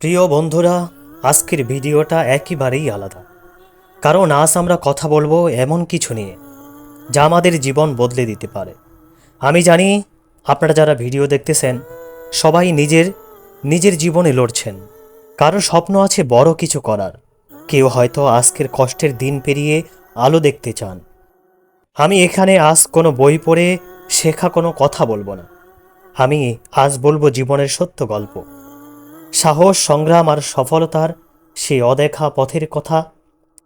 প্রিয় বন্ধুরা, আজকের ভিডিওটা একেবারেই আলাদা। কারণ আজ আমরা কথা বলব এমন কিছু নিয়ে, যা আমাদের জীবন বদলে দিতে পারে। আমি জানি আপনারা যারা ভিডিও দেখতেছেন, সবাই নিজের নিজের জীবনে লড়ছেন। কারও স্বপ্ন আছে বড় কিছু করার। কেউ হয়তো আজকের কষ্টের দিন পেরিয়ে আলো দেখতে চান। আমি এখানে আজ কোনো বই পড়ে শেখা কোনো কথা বলব না। আমি আজ বলব জীবনের সত্য গল্প। সাহস, সংগ্রাম আর সফলতার সেই অদেখা পথের কথা,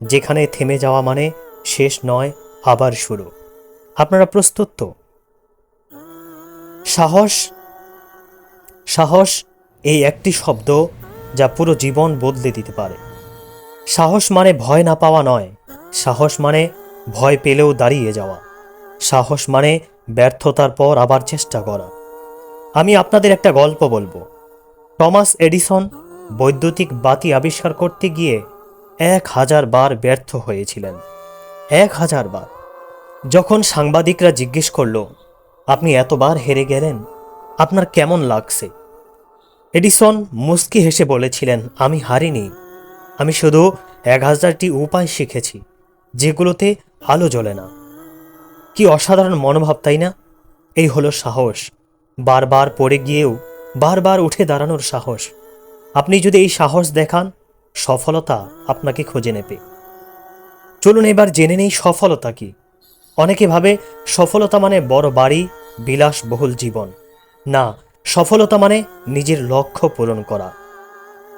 যেখানে থেমে যাওয়া মানে শেষ নয়, আবার শুরু। আপনারা প্রস্তুত তো? সাহস সাহস এই একটি শব্দ যা পুরো জীবন বদলে দিতে পারে। সাহস মানে ভয় না পাওয়া নয়, সাহস মানে ভয় পেলেও দাঁড়িয়ে যাওয়া। সাহস মানে ব্যর্থতার পর আবার চেষ্টা করা। আমি আপনাদের একটা গল্প বলব। টমাস এডিসন বৈদ্যুতিক বাতি আবিষ্কার করতে গিয়ে এক হাজার বার ব্যর্থ হয়েছিলেন। এক হাজার বার। যখন সাংবাদিকরা জিজ্ঞেস করল, আপনি এতবার হেরে গেলেন? আপনার কেমন লাগছে? এডিসন মুস্কি হেসে বলেছিলেন, আমি হারিনি। আমি শুধু এক হাজারটি উপায় শিখেছি, যেগুলোতে আলো জ্বলে না। কি অসাধারণ মনোভাব, তাই না? এই হলো সাহস। বারবার পড়ে গিয়েও বারবার উঠে দাঁড়ানোর সাহস। আপনি যদি এই সাহস দেখান, সফলতা আপনাকে খুঁজে নেবে। চলুন এবার জেনে নেই সফলতা কি। অনেকে ভাবে সফলতা মানে বড় বাড়ি, বিলাসবহুল জীবন। না, সফলতা মানে নিজের লক্ষ্য পূরণ করা।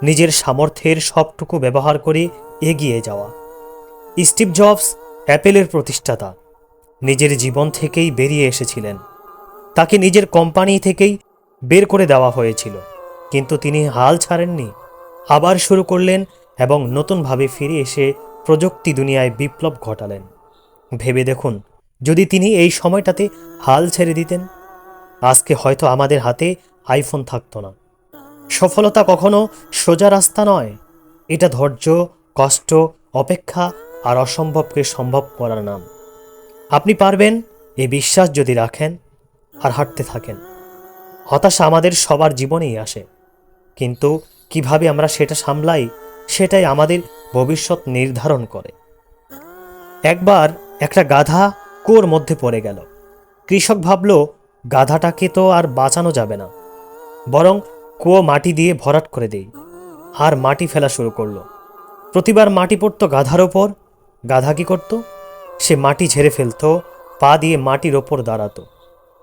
নিজের সামর্থ্যের সবটুকু ব্যবহার করে এগিয়ে যাওয়া। স্টিভ জবস, অ্যাপেলের প্রতিষ্ঠাতা, নিজের জীবন থেকেই বেরিয়ে এসেছিলেন। তাকে নিজের কোম্পানি থেকেই বের করে দেওয়া হয়েছিল। কিন্তু তিনি হাল ছাড়েননি। আবার শুরু করলেন এবং নতুনভাবে ফিরে এসে প্রযুক্তি দুনিয়ায় বিপ্লব ঘটালেন। ভেবে দেখুন, যদি তিনি এই সময়টাতে হাল ছেড়ে দিতেন, আজকে হয়তো আমাদের হাতে আইফোন থাকতো না। সফলতা কখনো সোজা রাস্তা নয়। এটা ধৈর্য, কষ্ট, অপেক্ষা আর অসম্ভবকে সম্ভব করার নাম। আপনি পারবেন, এই বিশ্বাস যদি রাখেন আর হাঁটতে থাকেন। হতাশা আমাদের সবার জীবনেই আসে। কিন্তু কীভাবে আমরা সেটা সামলাই, সেটাই আমাদের ভবিষ্যৎ নির্ধারণ করে। একবার একটা গাধা কুয়োর মধ্যে পড়ে গেল। কৃষক ভাবল, গাধাটাকে তো আর বাঁচানো যাবে না। বরং কুয়ো মাটি দিয়ে ভরাট করে দেই। আর মাটি ফেলা শুরু করল। প্রতিবার মাটি পড়তো গাধার ওপর। গাধা কি করত? সে মাটি ঝেড়ে ফেলতো, পা দিয়ে মাটির ওপর দাঁড়াতো।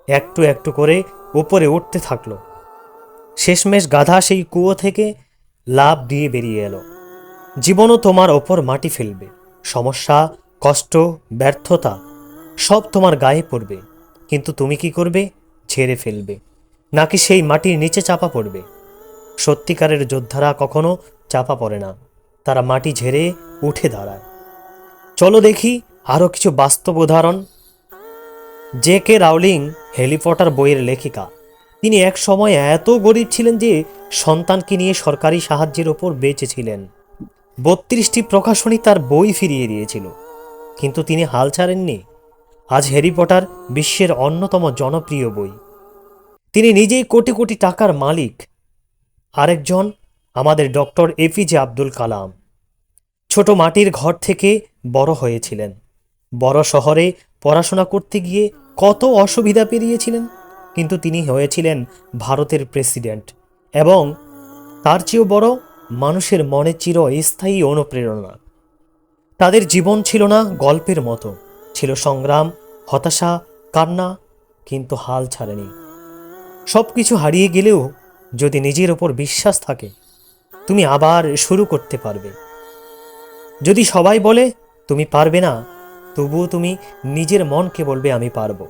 একটু একটু করে উপরে উঠতে থাকল। শেষমেশ গাধা সেই কুয়ো থেকে লাভ দিয়ে বেরিয়ে এলো। জীবনও তোমার ওপর মাটি ফেলবে। সমস্যা, কষ্ট, ব্যর্থতা সব তোমার গায়ে পড়বে। কিন্তু তুমি কি করবে? ঝেড়ে ফেলবে। নাকি সেই মাটির নিচে চাপা পড়বে? সত্যিকারের যোদ্ধারা কখনো চাপা পড়ে না। তারা মাটি ঝেড়ে উঠে দাঁড়ায়। চলো দেখি আরও কিছু বাস্তব উদাহরণ জে কে রাউলিং হেলিপটার বইয়ের লেখিকা। তিনি এক সময় এত গরিব ছিলেন যে সন্তানকে নিয়ে সরকারি সাহায্যের ওপর বেঁচেছিলেন। বত্রিশটি প্রকাশনী তার বই ফিরিয়ে দিয়েছিল। কিন্তু তিনি হাল ছাড়েননি। আজ হ্যারি পটার বিশ্বের অন্যতম জনপ্রিয় বই। তিনি নিজেই কোটি কোটি টাকার মালিক। আরেকজন আমাদের ডক্টর এপিজে আব্দুল কালাম। ছোট মাটির ঘর থেকে বড় হয়েছিলেন। বড় শহরে পড়াশোনা করতে গিয়ে কত অসুবিধা পেরিয়েছিলেন, কিন্তু তিনি হয়েছিলেন ভারতের প্রেসিডেন্ট এবং তার চেয়েও বড় মানুষের মনে চির স্থায়ী অনুপ্রেরণা। তাদের জীবন ছিল না গল্পের মতো, ছিল সংগ্রাম, হতাশা, কান্না, কিন্তু হাল ছাড়েনি। সব কিছু হারিয়ে গেলেও যদি নিজের ওপর বিশ্বাস থাকে, তুমি আবার শুরু করতে পারবে। যদি সবাই বলে, তুমি পারবে না তবুও তুমি নিজের মনকে বলবে, আমি পারব।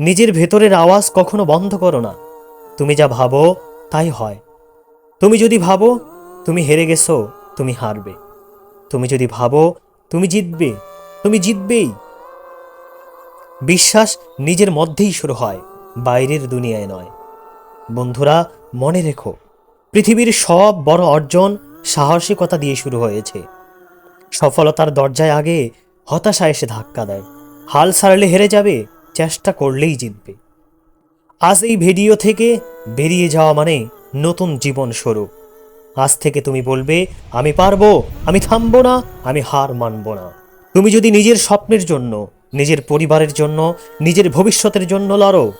নিজের ভেতরের আওয়াজ কখনো বন্ধ করো না। তুমি যা ভাবো, তাই হয়। তুমি যদি ভাবো, তুমি হেরে গেছো, তুমি হারবে। তুমি যদি ভাবো, তুমি জিতবে, তুমি জিতবেই। বিশ্বাস নিজের মধ্যেই শুরু হয়, বাইরের দুনিয়ায় নয়। বন্ধুরা, মনে রেখো, পৃথিবীর সব বড় অর্জন সাহসিকতা দিয়ে শুরু হয়েছে। সফলতার দরজায় আগে হতাশা এসে ধাক্কা দেয়। হাল ছাড়লে হেরে যাবে, চেষ্টা করলেই জিতবে। আজ এই ভিডিও থেকে বেরিয়ে যাওয়া মানে নতুন জীবন শুরু। আজ থেকে তুমি বলবে, আমি পারব, আমি থামবো না, আমি হার মানব না। তুমি যদি নিজের স্বপ্নের জন্য, নিজের পরিবারের জন্য, নিজের ভবিষ্যতের জন্য লড়ো,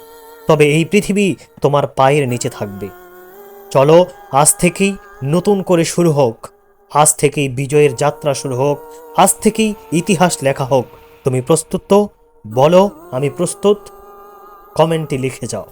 তবে এই পৃথিবী তোমার পায়ের নিচে থাকবে। চলো, আজ থেকেই নতুন করে শুরু হোক আজ থেকেই বিজয়ের যাত্রা শুরু হোক, আজ থেকেই ইতিহাস লেখা হোক। তুমি প্রস্তুত তো? বলো, আমি প্রস্তুত? কমেন্টে লিখে যাও।